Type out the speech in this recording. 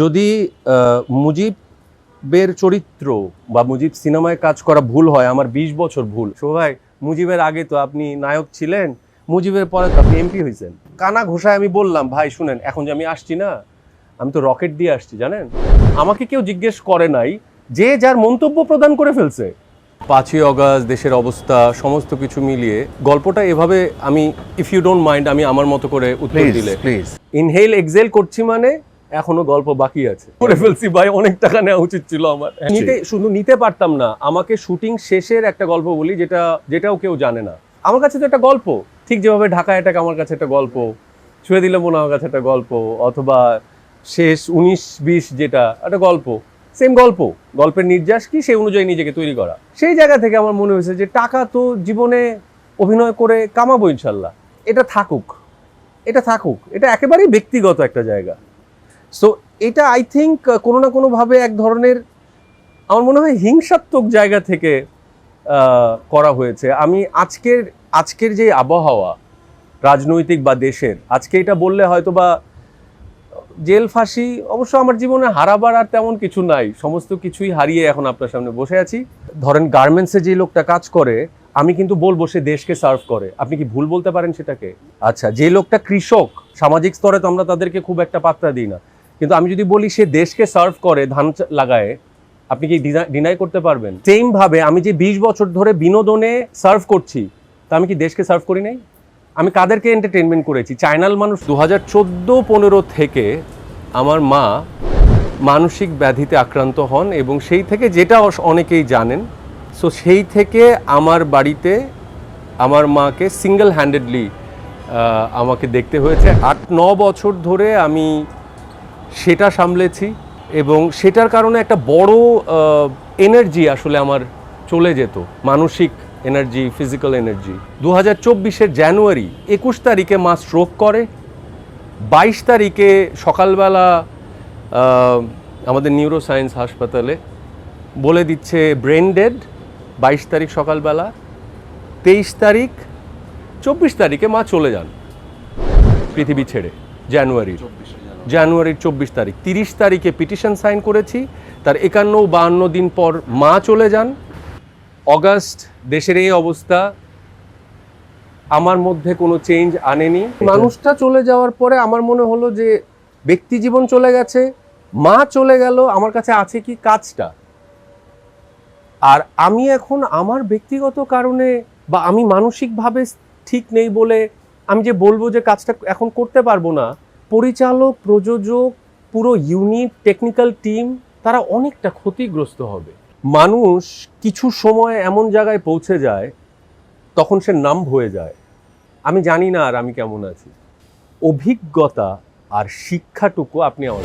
যদি মুজিবের চরিত্র বা মুজিব সিনেমায় কাজ করা ভুল হয় আমার বিশ বছর ভুল। ভাই মুজিবের আগে তো আপনি নায়ক ছিলেন মুজিবের পরে তো আপনি এমপি হয়েছেন কানা ঘোষায় আমি বললাম ভাই শুনেন এখন যে আমি আসছি না আমি তো রকেট দিয়ে আসছি জানেন? আমাকে কেউ জিজ্ঞেস করে নাই যে যার মন্তব্য প্রদান করে ফেলছে। পাঁচই অগাস্ট দেশের অবস্থা সমস্ত কিছু মিলিয়ে গল্পটা এভাবে আমি ইফ ইউ ডোন্ট মাইন্ড আমি আমার মতো করে উত্তর দিলে। প্লিজ ইনহেল এক্সেল করছি মানে এখনও গল্প বাকি আছে। করে ফেলছি ভাই অনেক টাকা নেওয়া উচিত ছিল আমার। নিতে শুধু নিতে পারতাম না আমাকে শুটিং শেষের একটা গল্প বলি যেটা যেটাও কেউ জানে না। আমার কাছে তো একটা গল্প ঠিক যেভাবে ঢাকা অ্যাটাক আমার কাছে একটা গল্প ছুঁয়ে দিলে মনে আমার কাছে একটা গল্প অথবা শেষ উনিশ বিশ যেটা একটা গল্প সেম গল্প গল্পের নির্যাস কি সেই অনুযায়ী নিজেকে তৈরি করা। সেই জায়গা থেকে আমার মনে হয়েছে যে টাকা তো জীবনে অভিনয় করে কামাবো ইনশাল্লাহ। এটা থাকুক এটা থাকুক এটা একেবারেই ব্যক্তিগত একটা জায়গা। সো এটা আই থিঙ্ক কোনো না কোনোভাবে এক ধরনের, আমার মনে হয় হিংসাত্মক জায়গা থেকে করা হয়েছে। আমি আজকের আজকের যে আবহাওয়া, রাজনৈতিক বা দেশের, আজকে এটা বললে হয়তো বা জেল ফাঁসি অবশ্য আমার জীবনে হারাবার আর তেমন কিছু নাই। সমস্ত কিছুই হারিয়ে এখন আপনার সামনে বসে আছি। ধরেন গার্মেন্টসে যে লোকটা কাজ করে, আমি কিন্তু বলব সে দেশকে সার্ভ করে। আপনি কি ভুল বলতে পারেন সেটাকে? আচ্ছা যে লোকটা কৃষক, সামাজিক স্তরে তো আমরা তাদেরকে খুব একটা পাত্তা দিই না। কিন্তু আমি যদি বলি সে দেশকে সার্ভ করে, ধান লাগায়, আপনি কি ডিনাই করতে পারবেন? সেম ভাবে আমি যে বিশ বছর ধরে বিনোদনে সার্ভ করছি, তা আমি কি দেশকে সার্ভ করি নাই? আমি কাদেরকে এন্টারটেনমেন্ট করেছি? চাইনাল মানুষ দু হাজার চোদ্দ পনেরো থেকে আমার মা মানসিক ব্যাধিতে আক্রান্ত হন এবং সেই থেকে যেটা অনেকেই জানেন সো সেই থেকে আমার বাড়িতে আমার মাকে সিঙ্গেল হ্যান্ডেডলি আমাকে দেখতে হয়েছে। আট, ন বছর ধরে আমি সেটা সামলেছি এবং সেটার কারণে একটা বড় এনার্জি আসলে আমার চলে যেত, মানসিক এনার্জি ফিজিক্যাল এনার্জি দু হাজার চব্বিশের জানুয়ারি, একুশ তারিখে মা স্ট্রোক করে, বাইশ তারিখে সকালবেলা আমাদের নিউরো সায়েন্স হাসপাতালে বলে দিচ্ছে ব্রেন ডেড বাইশ তারিখ সকালবেলা, তেইশ তারিখ, চব্বিশ তারিখে মা চলে যান পৃথিবী ছেড়ে, জানুয়ারির। জানুয়ারির চব্বিশ তারিখ। তিরিশ তারিখে পিটিশন সাইন করেছি তার একান্ন বাহান্ন দিন পর মা চলে যান। অগাস্ট দেশের এই অবস্থা আমার মধ্যে কোনো চেঞ্জ আনেনি। মানুষটা চলে যাওয়ার পরে আমার মনে হলো যে ব্যক্তি জীবন চলে গেছে মা চলে গেল আমার কাছে আছে কি কাজটা? আর আমি এখন আমার ব্যক্তিগত কারণে বা আমি মানসিকভাবে ঠিক নেই বলে আমি যে বলব যে কাজটা এখন করতে পারব না পরিচালক, প্রযোজক, পুরো ইউনিট টেকনিক্যাল টিম তারা অনেকটা ক্ষতিগ্রস্ত হবে। মানুষ কিছু সময় এমন জায়গায় পৌঁছে যায়, তখন সে নাম হয়ে যায়। আমি জানি না আর আমি কেমন আছি। অভিজ্ঞতা আর শিক্ষাটুকু আপনি আমার